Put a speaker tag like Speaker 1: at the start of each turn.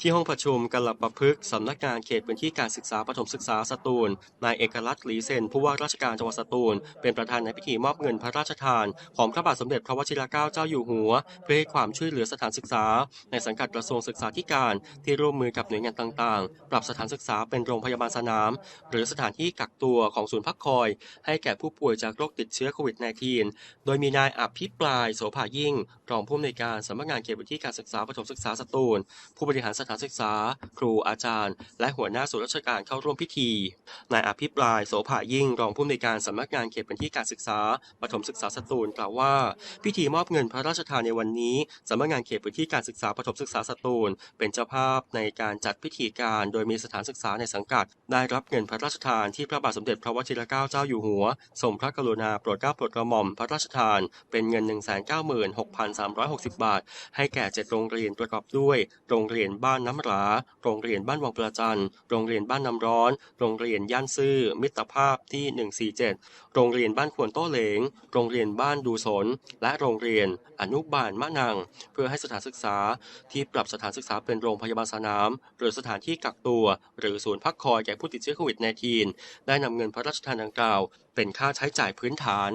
Speaker 1: ที่ห้องประชุมกลประพฤกษ์สำนักงานเขตพื้นที่การศึกษาประถมศึกษาสตูล นายเอกลักษณ์หลีเซนผู้ว่าราชการจังหวัดสตูล เป็นประธานในพิธีมอบเงินพระราชทาน ของพระบาทสมเด็จพระวชิรเกล้าเจ้าอยู่หัว เพื่อให้ความช่วยเหลือสถานศึกษา ในสังกัดกระทรวงศึกษาธิการ ที่ร่วมมือกับหน่วยงานต่างๆ ปรับสถานศึกษาเป็นโรงพยาบาลสนาม หรือสถานที่กักตัวของศูนย์พักคอย ให้แก่ผู้ป่วยจากโรคติดเชื้อโควิด -19 โดยมีนายอภิปรายโสภายิ่ง รองผู้อำนวยการสำนักงานเขตพื้นที่การศึกษาประถมศึกษาสตูล ผู้บริหารสถานศึกษา ครูอาจารย์ และหัวหน้าส่วนราชการเข้าร่วมพิธี นายอภิปรายโสภายิ่งรองผู้อำนวยการสำนักงานเขตพื้นที่การศึกษาประถมศึกษาสตูลกล่าวว่า พิธีมอบเงินพระราชทานในวันนี้สำนักงานเขตพื้นที่การศึกษาประถมศึกษาสตูล เป็นเจ้าภาพในการจัดพิธีการโดยมีสถานศึกษาในสังกัด ได้รับเงินพระราชทานที่พระบาทสมเด็จพระวชิรเกล้าเจ้าอยู่หัวทรงพระกรุณาโปรดเกล้าโปรดกระหม่อมพระราชทาน เป็นเงิน 196,360 บาท ให้แก่7โรงเรียนประกอบด้วย โรงเรียนบ้านน้ำหรา โรงเรียนบ้านวังประจัน โรงเรียนบ้านน้ำร้อน โรงเรียนย่านซื่อ มิตรภาพที่ 147 โรงเรียนบ้านควนโต้เหลง โรงเรียนบ้านดูสน และโรงเรียนอนุบาลมะนัง เพื่อให้สถานศึกษาที่ปรับสถานศึกษาเป็นโรงพยาบาลสนาม หรือสถานที่กักตัว หรือศูนย์พักคอยแก่ผู้ติดเชื้อโควิด -19 ได้นำเงินพระราชทานดังกล่าว เป็นค่าใช้จ่ายพื้นฐาน